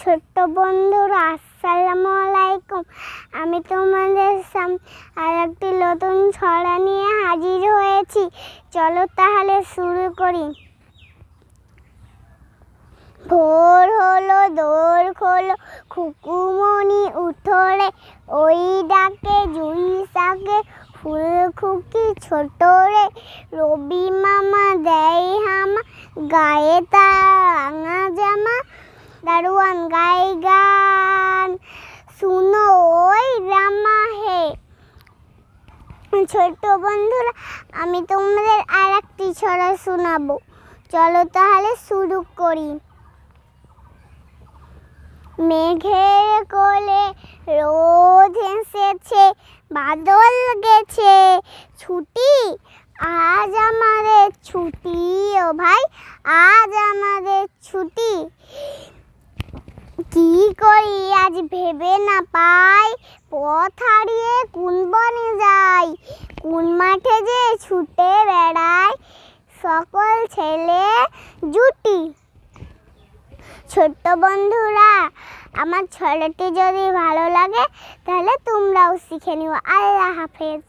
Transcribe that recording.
ছোট্ট বন্ধুরা আসসালামু আলাইকুম। আমি তোমাদের আর একটি নতুন ছড়া নিয়ে হাজির হয়েছি। চলো তাহলে শুরু করি। ভোর হলো, দোর খোলো খুকুমনি উঠোরে, ওই ডাকে জুই সাকে ফুল খুকি ছোট রে রবি মামা দেয় হামা, গায়ে তার দারুয়ান গাই গান। শুনো ওই রামা হে। ছোট্ট বন্ধুরা, আমি তোমাদের আর একটি ছড়া শোনাবো। চলো তাহলে শুরু করি। মেঘের কোলে রোদ এসেছে, বাদল গেছে। ছুটি? আজ আমাদের ছুটি ও ভাই, আজ আমাদের ছুটি। কি করি আজ ভেবে না পাই? পথ হারিয়ে কোন বনে যাই? কোন মাঠে যে ছুটে বেড়ায় সকল ছেলে জুটি। ছোট্ট বন্ধুরা, আমার ছড়াটি যদি ভালো লাগে, তাহলে তোমরাও শিখে নিও। আল্লাহ হাফেজ।